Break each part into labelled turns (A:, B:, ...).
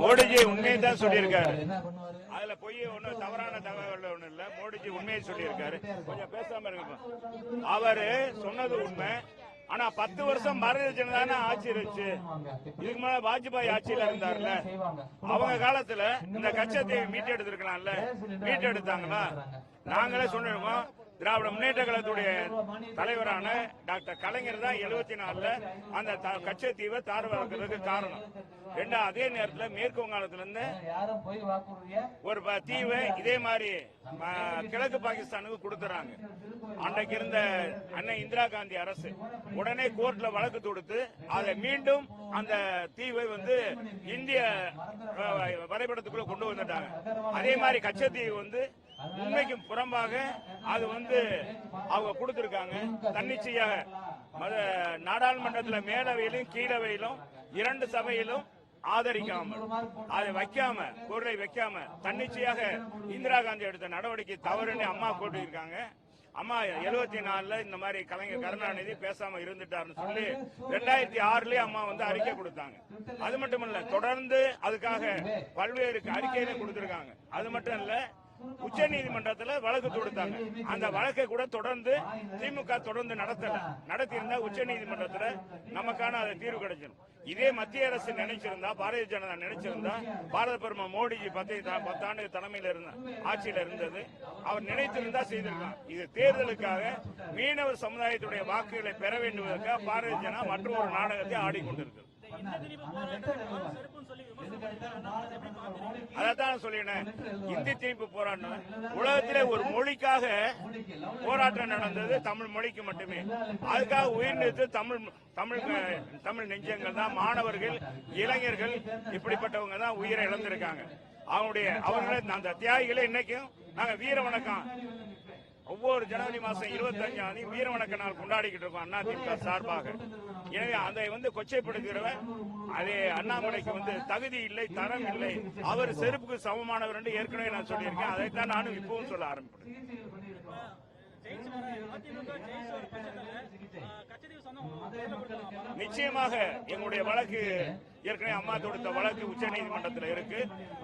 A: மோடிஜி உண்மையை தான் சொல்லியிருக்காரு. அதுல பொய் ஒன்னும் தவறான தகவல் ஒண்ணு இல்ல. மோடிஜி உண்மையை சொல்லியிருக்காரு. கொஞ்சம் பேசாம இருங்க அவரு சொன்னது உண்மை. ஆனா பத்து வருஷம் பாரதிய ஜனதா ஆட்சி இருந்துச்சு. இதுக்கு மேல வாஜ்பாய் ஆட்சியில இருந்தார்ல. அவங்க காலத்துல இந்த கச்சத்தை மீட்டெடுத்திருக்கலாம்ல. மீட்டெடுத்தாங்களா? நாங்களே சொன்னிருக்கோம் திராவிட முன்னேற்ற கழகத்துடைய தலைவரான டாக்டர் கலைஞர் தான் எழுபத்தி நாலுல அந்த த- கச்சத்தீவை தார்வாக்குறதுக்கு காரணம். ரெண்டா அதே நேரத்தில் மேற்கு வங்காளத்துல இருந்து ஒரு தீவை இதே மாதிரி கிழக்கு பாகிஸ்தானுக்கு கொடுத்துறாங்க. அன்றைக்கு இருந்த அண்ணன் இந்திரா காந்தி அரசு உடனே கோர்ட்ல வழக்கு தொடுத்து அதை மீண்டும் அந்த தீவை வந்து இந்திய வரைபடத்துக்குள்ள கொண்டு வந்துட்டாங்க. அதே மாதிரி கச்சத்தீவு வந்து உண்மைக்கும் புறம்பாக அது வந்து அவங்க கொடுத்திருக்காங்க. தன்னிச்சையாக மத- நாடாளுமன்றத்துல மேலவையிலும் கீழவையிலும் இரண்டு சபையிலும் ஆதரிக்காமல் அதை வைக்காம பொருளை வைக்காம தன்னிச்சையாக இந்திரா காந்தி எடுத்த நடவடிக்கை தவறுன்னு அம்மா போட்டிருக்காங்க அம்மா எழுபத்தி நாலுல இந்த மாதிரி கலைஞர் கருணாநிதி பேசாம இருந்துட்டாருன்னு சொல்லி ரெண்டாயிரத்தி ஆறுலயே அம்மா வந்து அறிக்கை கொடுத்தாங்க. அது மட்டும் இல்ல தொடர்ந்து அதுக்காக பல்வேறு அறிக்கையிலும் கொடுத்திருக்காங்க. அது மட்டும் இல்ல உச்ச நீதிமன்றத்துல வழக்கு தொடுத்தாங்க. அந்த வழக்கை கூட தொடர்ந்து திமுக தொடர்ந்து நடத்தல. நடத்தியிருந்தா உச்ச நீதிமன்றத்துல நமக்கான அது தீர்வு கிடைச்சிடும் இதே மத்திய அரசு நினைச்சிருந்தா பாரதிய ஜனதா நினைச்சிருந்தா பாரத பிரதமர் மோடிஜி பத்து பத்தாண்டு தலைமையில இருந்த ஆட்சியில இருந்தது. அவர் நினைத்திருந்தா செய்திருக்கலாம். இது தேர்தலுக்காக மீனவர் சமுதாயத்துடைய வாக்குகளை பெற வேண்டுவதற்காக பாரதிய ஜனதா மற்றொரு நாடகத்தை ஆடிக்கொண்டிருக்கிறது. அதான் சொல்லினேன். இந்தி திணிப்பு போராட்டம். உலகத்திலே ஒரு மொழிக்காக போராட்டம் நடந்தது தமிழ் மொழிக்கு மட்டுமே. அதுக்காக உயிர் நீத்து தமிழ் தமிழ் தமிழ் நெஞ்சங்கள் தான். மாணவர்கள் இளைஞர்கள் இப்படிப்பட்டவங்க தான் உயிரை இழந்திருக்காங்க. அவங்களுடைய அவங்கள அந்த தியாகிகளை இன்னைக்கும் நாங்க வீர வணக்கம். ஒவ்வொரு ஜனவரி மாசம் இருபத்தஞ்சாம் தேதி வீர வணக்க நாள் கொண்டாடிக்கிட்டு இருக்கோம் அண்ணா திமுக சார்பாக. எனவே அதை வந்து கொச்சைப்படுத்துகிறவன் அதே அண்ணாமலைக்கு வந்து தகுதி இல்லை தரம் இல்லை. அவர் செருப்புக்கு சமமானவர் என்று ஏற்கனவே நான் சொல்லியிருக்கேன். அதைத்தான் நானும் இப்பவும் சொல்ல
B: ஆரம்பிப்பேன்
A: நிச்சயமாக எங்களுடைய வழக்கு ஏற்கனவே அம்மா தொடுத்த வழக்கு உச்ச நீதிமன்றத்தில் இருக்கு.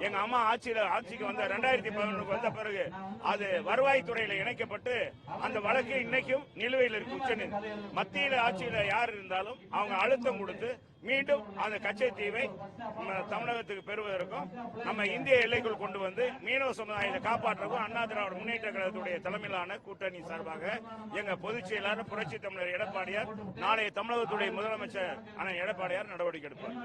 A: எங்க அம்மா ஆட்சியில ஆட்சிக்கு வந்த ரெண்டாயிரத்தி பதினொன்றுக்கு வந்த பிறகு அது வருவாய்த்துறையில இணைக்கப்பட்டு அந்த வழக்கு இன்னைக்கும் நிலுவையில் இருக்கு உச்ச மத்தியில் ஆட்சியில் ஆட்சியில யார் இருந்தாலும் அவங்க அழுத்தம் கொடுத்து மீண்டும் அந்த கச்சைத்தீவை நம்ம தமிழகத்துக்கு பெறுவதற்கும் நம்ம இந்திய எல்லைக்குள் கொண்டு வந்து மீனவ சமுதாயத்தை காப்பாற்றவும் அண்ணா திராவிட முன்னேற்ற கழகத்துடைய தலைமையிலான கூட்டணி சார்பாக எங்க பொதுச் செயலாளர் புரட்சி தமிழர் எடப்பாடியார் நாளைய தமிழகத்துடைய முதலமைச்சர் அண்ணன் எடப்பாடியார் நடவடிக்கை எடுப்பார்.